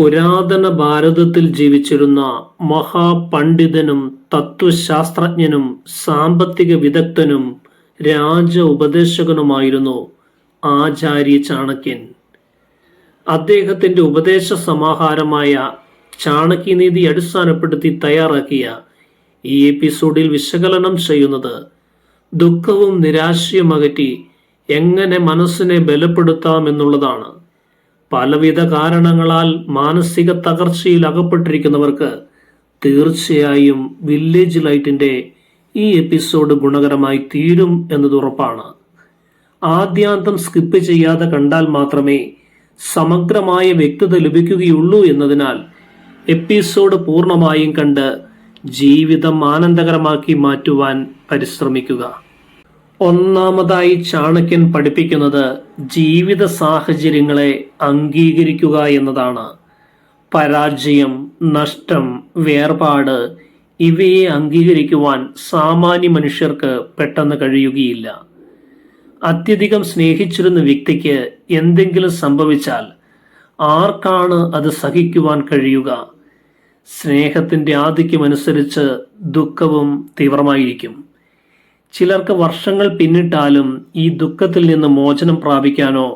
പുരാതന ഭാരതത്തിൽ ജീവിച്ചിരുന്ന മഹാപണ്ഡിതനും തത്വശാസ്ത്രജ്ഞനും സാമ്പത്തിക വിദഗ്ധനും രാജ ഉപദേശകനുമായിരുന്നു ആചാര്യ ചാണക്യൻ. അദ്ദേഹത്തിന്റെ ഉപദേശ സമാഹാരമായ ചാണക്യനീതി അടിസ്ഥാനപ്പെടുത്തി തയ്യാറാക്കിയ ഈ എപ്പിസോഡിൽ വിശകലനം ചെയ്യുന്നത് ദുഃഖവും നിരാശയും അകറ്റി എങ്ങനെ മനസ്സിനെ ബലപ്പെടുത്താം എന്നുള്ളതാണ് പലവിധ കാരണങ്ങളാൽ മാനസിക തകർച്ചയിൽ അകപ്പെട്ടിരിക്കുന്നവർക്ക് തീർച്ചയായും വില്ലേജ് ലൈറ്റിന്റെ ഈ എപ്പിസോഡ് ഗുണകരമായി തീരും എന്നത് ഉറപ്പാണ്. ആദ്യാന്തം സ്കിപ്പ് ചെയ്യാതെ കണ്ടാൽ മാത്രമേ സമഗ്രമായ വ്യക്തത ലഭിക്കുകയുള്ളൂ എന്നതിനാൽ എപ്പിസോഡ് പൂർണമായും കണ്ട് ജീവിതം ആനന്ദകരമാക്കി മാറ്റുവാൻ പരിശ്രമിക്കുക. ഒന്നാമതായി ചാണക്യൻ പഠിപ്പിക്കുന്നത് ജീവിത സാഹചര്യങ്ങളെ അംഗീകരിക്കുക എന്നതാണ്. പരാജയം നഷ്ടം വേർപാട് ഇവയെ അംഗീകരിക്കുവാൻ സാമാന്യ മനുഷ്യർക്ക് പെട്ടെന്ന് കഴിയുകയില്ല. അത്യധികം സ്നേഹിച്ചിരുന്ന വ്യക്തിക്ക് എന്തെങ്കിലും സംഭവിച്ചാൽ ആർക്കാണ് അത് സഹിക്കുവാൻ കഴിയുക? സ്നേഹത്തിന്റെ ആധിക്യമനുസരിച്ച് ദുഃഖവും തീവ്രമായിരിക്കും. ചിലർക്ക് വർഷങ്ങൾ പിന്നിട്ടാലും ഈ ദുഃഖത്തിൽ നിന്ന് മോചനം പ്രാപിക്കാനോ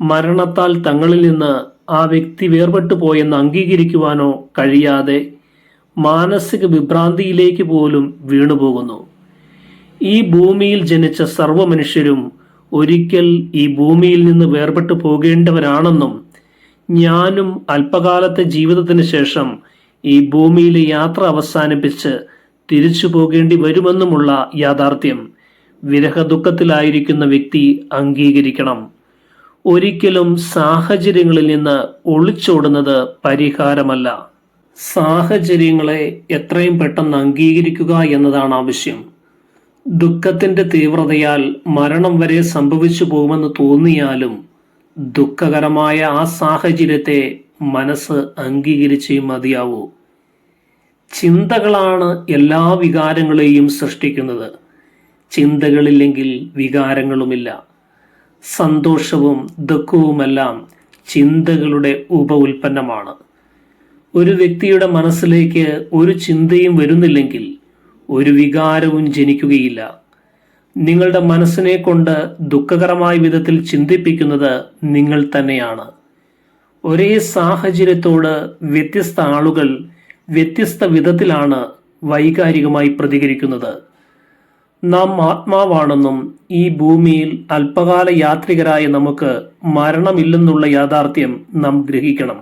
മരണത്താൽ തങ്ങളിൽ നിന്ന് ആ വ്യക്തി വേർപെട്ടു പോയെന്ന് അംഗീകരിക്കുവാനോ കഴിയാതെ മാനസിക വിഭ്രാന്തിയിലേക്ക് പോലും വീണുപോകുന്നു. ഈ ഭൂമിയിൽ ജനിച്ച സർവ മനുഷ്യരും ഒരിക്കൽ ഈ ഭൂമിയിൽ നിന്ന് വേർപെട്ടു പോകേണ്ടവരാണെന്നും ഞാനും അല്പകാലത്തെ ജീവിതത്തിന് ശേഷം ഈ ഭൂമിയിലെ യാത്ര അവസാനിപ്പിച്ച് തിരിച്ചു പോകേണ്ടി വരുമെന്നുമുള്ള യാഥാർത്ഥ്യം. വിരഹ ദുഃഖത്തിലായിരിക്കുന്ന വ്യക്തി അംഗീകരിക്കണം. ഒരിക്കലും സാഹചര്യങ്ങളിൽ നിന്ന് ഒളിച്ചോടുന്നത് പരിഹാരമല്ല. സാഹചര്യങ്ങളെ എത്രയും പെട്ടെന്ന് അംഗീകരിക്കുക എന്നതാണ് ആവശ്യം. ദുഃഖത്തിന്റെ തീവ്രതയാൽ മരണം വരെ സംഭവിച്ചു പോകുമെന്ന് തോന്നിയാലും ദുഃഖകരമായ ആ സാഹചര്യത്തെ മനസ്സ് അംഗീകരിച്ചേ മതിയാവൂ. ചിന്തകളാണ് എല്ലാ വികാരങ്ങളെയും സൃഷ്ടിക്കുന്നത്. ചിന്തകളില്ലെങ്കിൽ വികാരങ്ങളുമില്ല. സന്തോഷവും ദുഃഖവുമെല്ലാം ചിന്തകളുടെ ഉപ ഉൽപ്പന്നമാണ് ഒരു വ്യക്തിയുടെ മനസ്സിലേക്ക് ഒരു ചിന്തയും വരുന്നില്ലെങ്കിൽ ഒരു വികാരവും ജനിക്കുകയില്ല. നിങ്ങളുടെ മനസ്സിനെ കൊണ്ട് ദുഃഖകരമായ വിധത്തിൽ ചിന്തിപ്പിക്കുന്നത് നിങ്ങൾ തന്നെയാണ്. ഒരേ സാഹചര്യത്തോട് വ്യത്യസ്ത ആളുകൾ വ്യത്യസ്ത വിധത്തിലാണ് വൈകാരികമായി പ്രതികരിക്കുന്നത്. നാം ആത്മാവാണെന്നും ഈ ഭൂമിയിൽ അല്പകാല യാത്രികരായ നമുക്ക് മരണമില്ലെന്നുള്ള യാഥാർത്ഥ്യം നാം ഗ്രഹിക്കണം.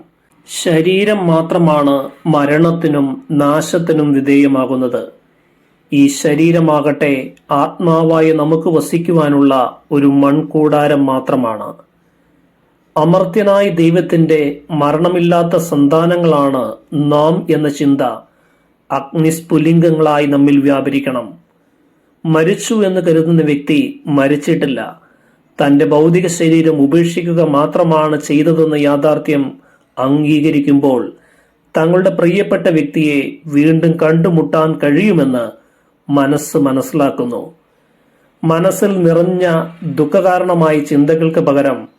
ശരീരം മാത്രമാണ് മരണത്തിനും നാശത്തിനും വിധേയമാകുന്നത്. ഈ ശരീരമാകട്ടെ ആത്മാവായ നമുക്ക് വസിക്കുവാനുള്ള ഒരു മൺകൂടാരം മാത്രമാണ്. അമർത്യനായ ദൈവത്തിന്റെ മരണമില്ലാത്ത സന്താനങ്ങളാണ് നാം എന്ന ചിന്ത അഗ്നിസ്ഫുലിംഗങ്ങളായി നമ്മിൽ വ്യാപരിക്കണം. മരിച്ചു എന്ന് കരുതുന്ന വ്യക്തി മരിച്ചിട്ടില്ല. തന്റെ ഭൗതിക ശരീരം ഉപേക്ഷിക്കുക മാത്രമാണ് ചെയ്തതെന്ന യാഥാർത്ഥ്യം അംഗീകരിക്കുമ്പോൾ തങ്ങളുടെ പ്രിയപ്പെട്ട വ്യക്തിയെ വീണ്ടും കണ്ടുമുട്ടാൻ കഴിയുമെന്ന് മനസ്സ് മനസ്സിലാക്കുന്നു. മനസ്സിൽ നിറഞ്ഞ ദുഃഖകാരണമായ ചിന്തകൾക്ക് പകരം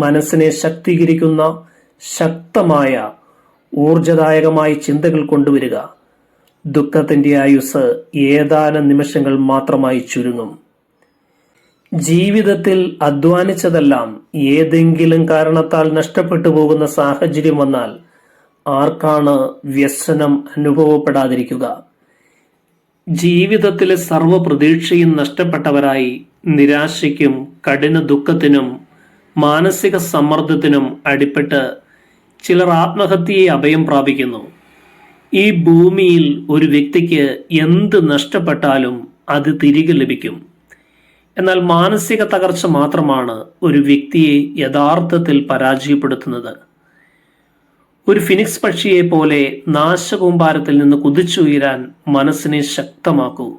മനസ്സിനെ ശക്തീകരിക്കുന്ന ശക്തമായ ഊർജദായകമായ ചിന്തകൾ കൊണ്ടുവരിക. ദുഃഖത്തിന്റെ ആയുസ് ഏതാനും നിമിഷങ്ങൾ മാത്രമായി ചുരുങ്ങും. ജീവിതത്തിൽ അധ്വാനിച്ചതെല്ലാം ഏതെങ്കിലും കാരണത്താൽ നഷ്ടപ്പെട്ടു പോകുന്ന സാഹചര്യം വന്നാൽ ആർക്കാണ് വ്യസനം അനുഭവപ്പെടാതിരിക്കുക? ജീവിതത്തിലെ സർവ പ്രതീക്ഷയും നഷ്ടപ്പെട്ടവരായി നിരാശയ്ക്കും കഠിന ദുഃഖത്തിനും മാനസിക സമ്മർദ്ദത്തിനും അടിപ്പെട്ട് ചിലർ ആത്മഹത്യയെ അഭയം പ്രാപിക്കുന്നു. ഈ ഭൂമിയിൽ ഒരു വ്യക്തിക്ക് എന്ത് നഷ്ടപ്പെട്ടാലും അത് തിരികെ ലഭിക്കും. എന്നാൽ മാനസിക തകർച്ച മാത്രമാണ് ഒരു വ്യക്തിയെ യഥാർത്ഥത്തിൽ പരാജയപ്പെടുത്തുന്നത്. ഒരു ഫിനിക്സ് പക്ഷിയെ പോലെ നാശകൂമ്പാരത്തിൽ നിന്ന് കുതിച്ചുയരാൻ മനസ്സിനെ ശക്തമാക്കൂ.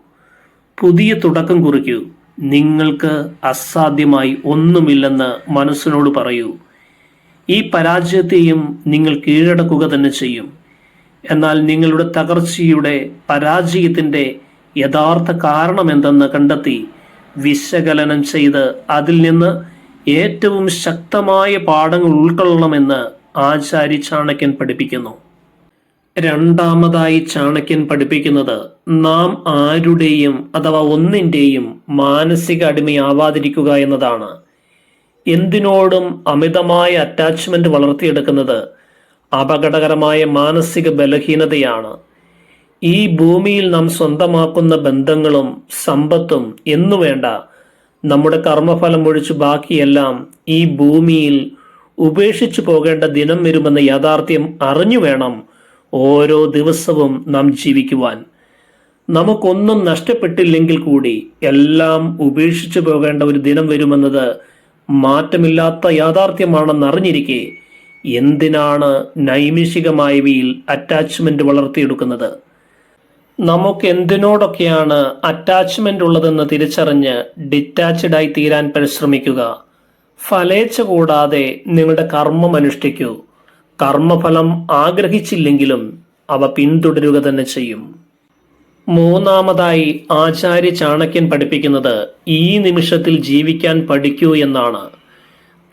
പുതിയ തുടക്കം കുറിക്കൂ. നിങ്ങൾക്ക് അസാധ്യമായി ഒന്നുമില്ലെന്ന് മനസ്സിനോട് പറയൂ. ഈ പരാജയത്തെയും നിങ്ങൾ കീഴടക്കുക തന്നെ ചെയ്യും. എന്നാൽ നിങ്ങളുടെ തകർച്ചയുടെ പരാജയത്തിന്റെ യഥാർത്ഥ കാരണം എന്തെന്ന് കണ്ടെത്തി വിശകലനം ചെയ്ത് അതിൽ നിന്ന് ഏറ്റവും ശക്തമായ പാഠങ്ങൾ ഉൾക്കൊള്ളണമെന്ന് ആചാരി ചാണക്യൻ പഠിപ്പിക്കുന്നു. രണ്ടാമതായി ചാണക്യൻ പഠിപ്പിക്കുന്നത് നാം ആരുടെയും അഥവാ ഒന്നിന്റെയും മാനസിക അടിമയാവാതിരിക്കുക എന്നതാണ്. എന്തിനോടും അമിതമായ അറ്റാച്ച്മെന്റ് വളർത്തിയെടുക്കുന്നത് അപകടകരമായ മാനസിക ബലഹീനതയാണ്. ഈ ഭൂമിയിൽ നാം സ്വന്തമാക്കുന്ന ബന്ധങ്ങളും സമ്പത്തും എന്നു വേണ്ട നമ്മുടെ കർമ്മഫലം ഒഴിച്ച് ബാക്കിയെല്ലാം ഈ ഭൂമിയിൽ ഉപേക്ഷിച്ചു പോകേണ്ട ദിനം വരുമെന്ന യാഥാർത്ഥ്യം അറിഞ്ഞു വേണം ഓരോ ദിവസവും നാം ജീവിക്കുവാൻ. നമുക്കൊന്നും നഷ്ടപ്പെട്ടില്ലെങ്കിൽ കൂടി എല്ലാം ഉപേക്ഷിച്ചു പോകേണ്ട ഒരു ദിനം വരുമെന്നത് മാറ്റമില്ലാത്ത യാഥാർത്ഥ്യമാണെന്ന് അറിഞ്ഞിരിക്കെ എന്തിനാണ് നൈമിഷികമായവയിൽ അറ്റാച്ച്മെന്റ് വളർത്തിയെടുക്കുന്നത്? നമുക്ക് എന്തിനോടൊക്കെയാണ് അറ്റാച്ച്മെന്റ് ഉള്ളതെന്ന് തിരിച്ചറിഞ്ഞ് ഡിറ്റാച്ച്ഡ് ആയി തീരാൻ പരിശ്രമിക്കുക. ഫലേച്ഛ കൂടാതെ നിങ്ങളുടെ കർമ്മം അനുഷ്ഠിക്കൂ. കർമ്മഫലം ആഗ്രഹിച്ചില്ലെങ്കിലും അവ പിന്തുടരുക തന്നെ ചെയ്യും. മൂന്നാമതായി ആചാര്യ ചാണക്യൻ പഠിപ്പിക്കുന്നത് ഈ നിമിഷത്തിൽ ജീവിക്കാൻ പഠിക്കൂ എന്നാണ്.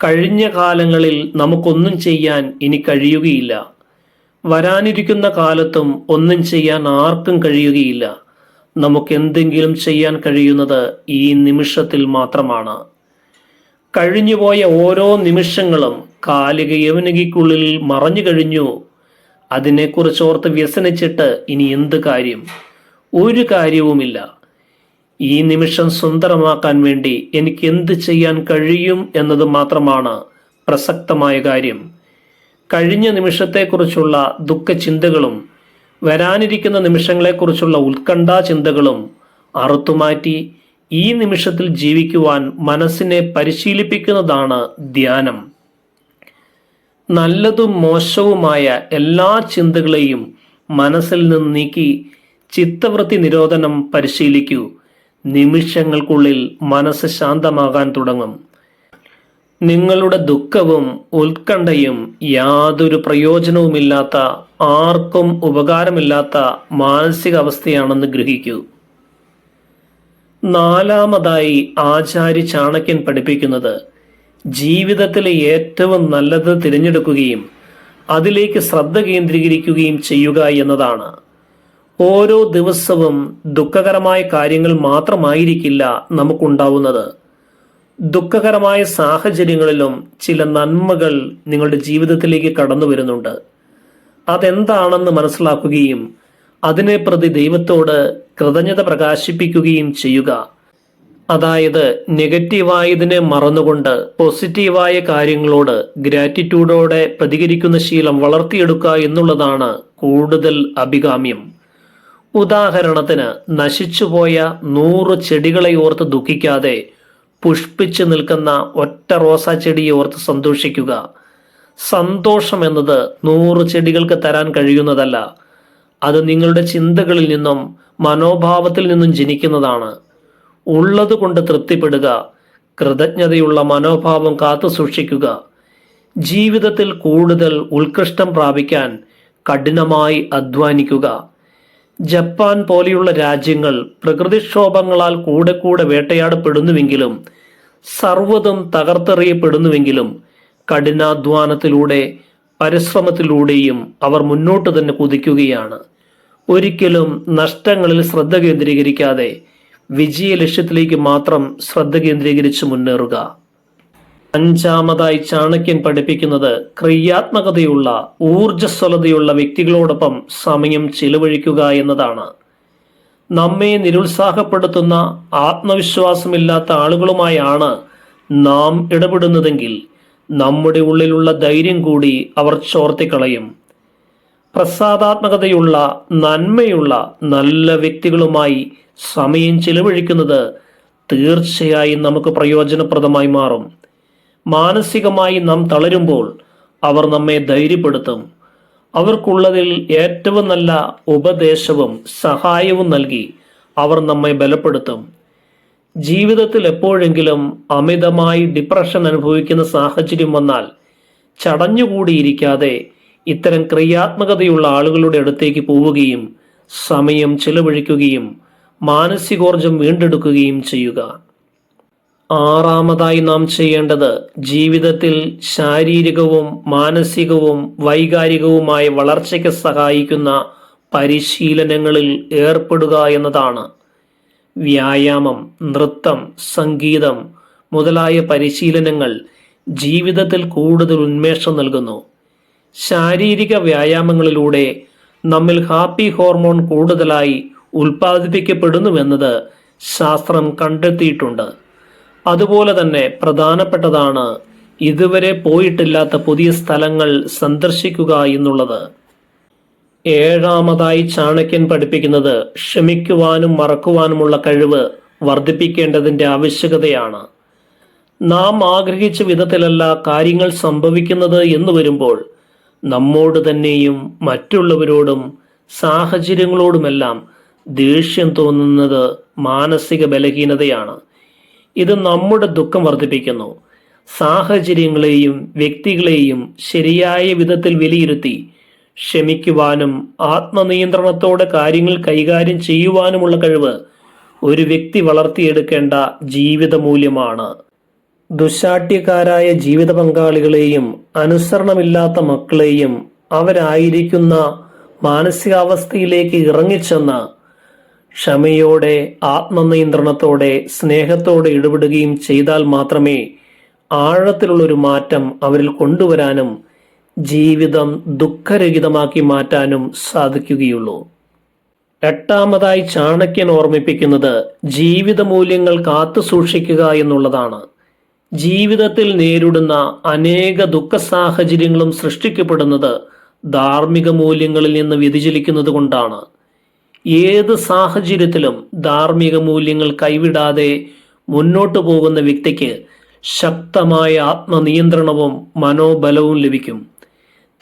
കഴിഞ്ഞ കാലങ്ങളിൽ നമുക്കൊന്നും ചെയ്യാൻ ഇനി കഴിയുകയില്ല. വരാനിരിക്കുന്ന കാലത്തും ഒന്നും ചെയ്യാൻ ആർക്കും കഴിയുകയില്ല. നമുക്ക് എന്തെങ്കിലും ചെയ്യാൻ കഴിയുന്നത് ഈ നിമിഷത്തിൽ മാത്രമാണ്. കഴിഞ്ഞുപോയ ഓരോ നിമിഷങ്ങളും കാലിക യവനകിക്കുള്ളിൽ മറഞ്ഞു കഴിഞ്ഞു. അതിനെക്കുറിച്ച് ഓർത്ത് വ്യസനിച്ചിട്ട് ഇനി എന്ത് കാര്യം? ഒരു കാര്യവുമില്ല. ഈ നിമിഷം സുന്ദരമാക്കാൻ വേണ്ടി എനിക്ക് എന്ത് ചെയ്യാൻ കഴിയും എന്നത് മാത്രമാണ് പ്രസക്തമായ കാര്യം. കഴിഞ്ഞ നിമിഷത്തെക്കുറിച്ചുള്ള ദുഃഖചിന്തകളും വരാനിരിക്കുന്ന നിമിഷങ്ങളെക്കുറിച്ചുള്ള ഉത്കണ്ഠാ ചിന്തകളും അറുത്തുമാറ്റി ഈ നിമിഷത്തിൽ ജീവിക്കുവാൻ മനസ്സിനെ പരിശീലിപ്പിക്കുന്നതാണ് ധ്യാനം. നല്ലതും മോശവുമായ എല്ലാ ചിന്തകളെയും മനസ്സിൽ നിന്ന് നീക്കി ചിത്തവൃത്തി നിരോധനം പരിശീലിക്കൂ. നിമിഷങ്ങൾക്കുള്ളിൽ മനസ്സ് ശാന്തമാകാൻ തുടങ്ങും. നിങ്ങളുടെ ദുഃഖവും ഉത്കണ്ഠയും യാതൊരു പ്രയോജനവുമില്ലാത്ത ആർക്കും ഉപകാരമില്ലാത്ത മാനസികാവസ്ഥയാണെന്ന് ഗ്രഹിക്കൂ. നാലാമതായി ആചാര്യ ചാണക്യൻ പഠിപ്പിക്കുന്നത് ജീവിതത്തിലെ ഏറ്റവും നല്ലത് തിരഞ്ഞെടുക്കുകയും അതിലേക്ക് ശ്രദ്ധ കേന്ദ്രീകരിക്കുകയും ചെയ്യുക എന്നതാണ്. ഓരോ ദിവസവും ദുഃഖകരമായ കാര്യങ്ങൾ മാത്രമായിരിക്കില്ല നമുക്കുണ്ടാവുന്നത്. ദുഃഖകരമായ സാഹചര്യങ്ങളിലും ചില നന്മകൾ നിങ്ങളുടെ ജീവിതത്തിലേക്ക് കടന്നു വരുന്നുണ്ട്. അതെന്താണെന്ന് മനസ്സിലാക്കുകയും അതിനെ പ്രതി ദൈവത്തോട് കൃതജ്ഞത പ്രകാശിപ്പിക്കുകയും ചെയ്യുക. അതായത് നെഗറ്റീവായതിനെ മറന്നുകൊണ്ട് പോസിറ്റീവായ കാര്യങ്ങളോട് ഗ്രാറ്റിറ്റ്യൂഡോടെ പ്രതികരിക്കുന്ന ശീലം വളർത്തിയെടുക്കുക എന്നുള്ളതാണ് കൂടുതൽ അഭികാമ്യം. ഉദാഹരണത്തിന് നശിച്ചുപോയ നൂറ് ചെടികളെ ഓർത്ത് ദുഃഖിക്കാതെ പുഷ്പിച്ചു നിൽക്കുന്ന ഒറ്റ റോസാ ചെടിയെ ഓർത്ത് സന്തോഷിക്കുക. സന്തോഷം എന്നത് നൂറ് ചെടികൾക്ക് തരാൻ കഴിയുന്നതല്ല. അത് നിങ്ങളുടെ ചിന്തകളിൽ നിന്നും മനോഭാവത്തിൽ നിന്നും ജനിക്കുന്നതാണ്. ഉള്ളത് കൊണ്ട് തൃപ്തിപ്പെടുക കൃതജ്ഞതയുള്ള മനോഭാവം കാത്തു സൂക്ഷിക്കുക. ജീവിതത്തിൽ കൂടുതൽ ഉത്കൃഷ്ടം പ്രാപിക്കാൻ കഠിനമായി അധ്വാനിക്കുക. ജപ്പാൻ പോലെയുള്ള രാജ്യങ്ങൾ പ്രകൃതിക്ഷോഭങ്ങളാൽ കൂടെ കൂടെ വേട്ടയാടപ്പെടുന്നുവെങ്കിലും സർവതും തകർത്തെറിയപ്പെടുന്നുവെങ്കിലും കഠിനാധ്വാനത്തിലൂടെ പരിശ്രമത്തിലൂടെയും അവർ മുന്നോട്ട് തന്നെ കുതിക്കുകയാണ്. ഒരിക്കലും നഷ്ടങ്ങളിൽ ശ്രദ്ധ കേന്ദ്രീകരിക്കാതെ വിജയ ലക്ഷ്യത്തിലേക്ക് മാത്രം ശ്രദ്ധ കേന്ദ്രീകരിച്ച് മുന്നേറുക. അഞ്ചാമതായി ചാണക്യൻ പഠിപ്പിക്കുന്നത് ക്രിയാത്മകതയുള്ള ഊർജസ്വലതയുള്ള വ്യക്തികളോടൊപ്പം സമയം ചിലവഴിക്കുക എന്നതാണ്. നമ്മെ നിരുത്സാഹപ്പെടുത്തുന്ന ആത്മവിശ്വാസമില്ലാത്ത ആളുകളുമായാണ് നാം ഇടപെടുന്നതെങ്കിൽ നമ്മുടെ ഉള്ളിലുള്ള ധൈര്യം കൂടി അവർ ചോർത്തിക്കളയും. പ്രസാദാത്മകതയുള്ള നന്മയുള്ള നല്ല വ്യക്തികളുമായി സമയം ചിലവഴിക്കുന്നത് തീർച്ചയായും നമുക്ക് പ്രയോജനപ്രദമായി മാറും. മാനസികമായി നാം തളരുമ്പോൾ അവർ നമ്മെ ധൈര്യപ്പെടുത്തും. അവർക്കുള്ളതിൽ ഏറ്റവും നല്ല ഉപദേശവും സഹായവും നൽകി അവർ നമ്മെ ബലപ്പെടുത്തും. ജീവിതത്തിൽ എപ്പോഴെങ്കിലും അമിതമായി ഡിപ്രഷൻ അനുഭവിക്കുന്ന സാഹചര്യം വന്നാൽ ചടഞ്ഞുകൂടിയിരിക്കാതെ ഇത്തരം ക്രിയാത്മകതയുള്ള ആളുകളുടെ അടുത്തേക്ക് പോവുകയും സമയം ചെലവഴിക്കുകയും മാനസികോർജം വീണ്ടെടുക്കുകയും ചെയ്യുക. ആറാമതായി നാം ചെയ്യേണ്ടത് ജീവിതത്തിൽ ശാരീരികവും മാനസികവും വൈകാരികവുമായ വളർച്ചയ്ക്ക് സഹായിക്കുന്ന പരിശീലനങ്ങളിൽ ഏർപ്പെടുക എന്നതാണ്. വ്യായാമം നൃത്തം സംഗീതം മുതലായ പരിശീലനങ്ങൾ ജീവിതത്തിൽ കൂടുതൽ ഉന്മേഷം നൽകുന്നു. ശാരീരിക വ്യായാമങ്ങളിലൂടെ നമ്മിൽ ഹാപ്പി ഹോർമോൺ കൂടുതലായി ഉൽപ്പാദിപ്പിക്കപ്പെടുന്നുവെന്നത് ശാസ്ത്രം കണ്ടെത്തിയിട്ടുണ്ട്. അതുപോലെ തന്നെ പ്രധാനപ്പെട്ടതാണ് ഇതുവരെ പോയിട്ടില്ലാത്ത പുതിയ സ്ഥലങ്ങൾ സന്ദർശിക്കുക എന്നുള്ളത്. ഏഴാമതായി ചാണക്യൻ പഠിപ്പിക്കുന്നത് ക്ഷമിക്കുവാനും മറക്കുവാനുമുള്ള കഴിവ് വർദ്ധിപ്പിക്കേണ്ടതിന്റെ ആവശ്യകതയാണ്. നാം ആഗ്രഹിച്ച വിധത്തിലല്ല കാര്യങ്ങൾ സംഭവിക്കുന്നത് എന്ന് വരുമ്പോൾ നമ്മോട് തന്നെയും മറ്റുള്ളവരോടും സാഹചര്യങ്ങളോടുമെല്ലാം ദേഷ്യം തോന്നുന്നത് മാനസിക ബലഹീനതയാണ്. ഇത് നമ്മുടെ ദുഃഖം വർദ്ധിപ്പിക്കുന്നു. സാഹചര്യങ്ങളെയും വ്യക്തികളെയും ശരിയായ വിധത്തിൽ വിലയിരുത്തി ക്ഷമിക്കുവാനും ആത്മനിയന്ത്രണത്തോടെ കാര്യങ്ങൾ കൈകാര്യം ചെയ്യുവാനുമുള്ള കഴിവ് ഒരു വ്യക്തി വളർത്തിയെടുക്കേണ്ട ജീവിത മൂല്യമാണ് ദുശാഠ്യക്കാരായ ജീവിത പങ്കാളികളെയും അനുസരണമില്ലാത്ത മക്കളെയും അവരായിരിക്കുന്ന മാനസികാവസ്ഥയിലേക്ക് ഇറങ്ങിച്ചെന്ന് ക്ഷമയോടെ ആത്മനിയന്ത്രണത്തോടെ സ്നേഹത്തോടെ ഇടപെടുകയും ചെയ്താൽ മാത്രമേ ആഴത്തിലുള്ളൊരു മാറ്റം അവരിൽ കൊണ്ടുവരാനും ജീവിതം ദുഃഖരഹിതമാക്കി മാറ്റാനും സാധിക്കുകയുള്ളൂ. എട്ടാമതായി ചാണക്യൻ ഓർമ്മിപ്പിക്കുന്നത് ജീവിത മൂല്യങ്ങൾ കാത്തു സൂക്ഷിക്കുക എന്നുള്ളതാണ്. ജീവിതത്തിൽ നേരിടുന്ന അനേക ദുഃഖ സാഹചര്യങ്ങളും സൃഷ്ടിക്കപ്പെടുന്നത് ധാർമ്മിക മൂല്യങ്ങളിൽ നിന്ന് വ്യതിചലിക്കുന്നത് കൊണ്ടാണ്. ഏത് സാഹചര്യത്തിലും ധാർമ്മിക മൂല്യങ്ങൾ കൈവിടാതെ മുന്നോട്ടു പോകുന്ന വ്യക്തിക്ക് ശക്തമായ ആത്മനിയന്ത്രണവും മനോബലവും ലഭിക്കും.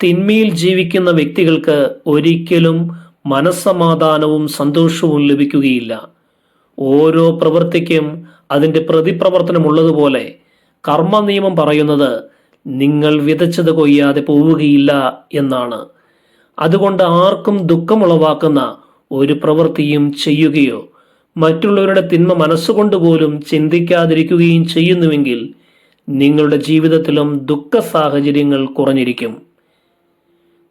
തിന്മയിൽ ജീവിക്കുന്ന വ്യക്തികൾക്ക് ഒരിക്കലും മനസ്സമാധാനവും സന്തോഷവും ലഭിക്കുകയില്ല. ഓരോ പ്രവൃത്തിക്കും അതിന്റെ പ്രതിപ്രവർത്തനം ഉള്ളതുപോലെ കർമ്മ നിയമം പറയുന്നത് നിങ്ങൾ വിതച്ചത് കൊയ്യാതെ പോവുകയില്ല എന്നാണ്. അതുകൊണ്ട് ആർക്കും ദുഃഖമുളവാക്കുന്ന ഒരു പ്രവൃത്തിയും ചെയ്യുകയോ മറ്റുള്ളവരുടെ തിന്മ മനസ്സുകൊണ്ട് പോലും ചിന്തിക്കാതിരിക്കുകയും ചെയ്യുന്നുവെങ്കിൽ നിങ്ങളുടെ ജീവിതത്തിലും ദുഃഖ സാഹചര്യങ്ങൾ കുറഞ്ഞിരിക്കും.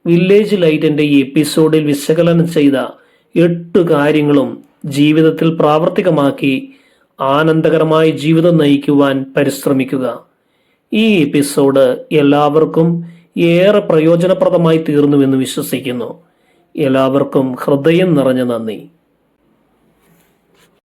വില്ലേജ് ലൈറ്റിന്റെ ഈ എപ്പിസോഡിൽ വിശകലനം ചെയ്ത എട്ട് കാര്യങ്ങളും ജീവിതത്തിൽ പ്രാവർത്തികമാക്കി ആനന്ദകരമായ ജീവിതം നയിക്കുവാൻ പരിശ്രമിക്കുക. ഈ എപ്പിസോഡ് എല്ലാവർക്കും ഏറെ പ്രയോജനപ്രദമായി തീർന്നുവെന്ന് വിശ്വസിക്കുന്നു. എല്ലാവർക്കും ഹൃദയം നിറഞ്ഞ നന്ദി.